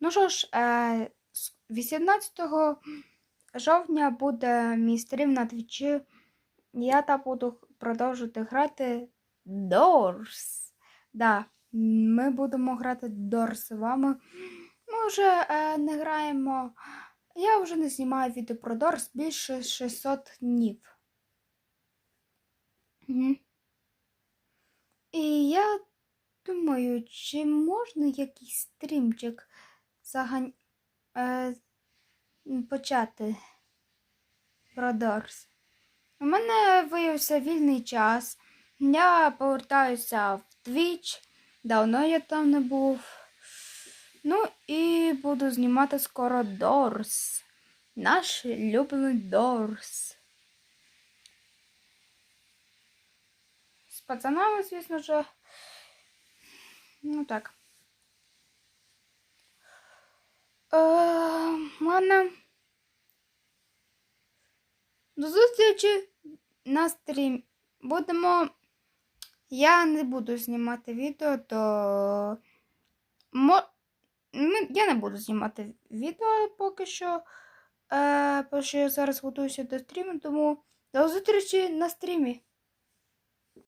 Ну що ж, е, 18 жовтня буде мій стрім на твічі. Я там буду продовжувати грати Doors. Да, ми будемо грати Doors з вами. Ми вже е, не граємо. Я вже не знімаю відео про Doors більше 600 днів. Мгм. І я думаю, чи можна якийсь стрімчик загань... е, почати про Doors? У мене виявився вільний час. Я повертаюся в Twitch. Давно я там не був. Ну і буду знімати скоро Doors. Наш улюблений Doors. З пацанами, звісно ж. Ну так. Е, в до зустрічі на стрім. Будемо. Я не буду знімати відео, то. Мо... Я не буду знімати відео поки що. Е, тому що я зараз готуюся до стріму, тому до зустрічі на стрімі.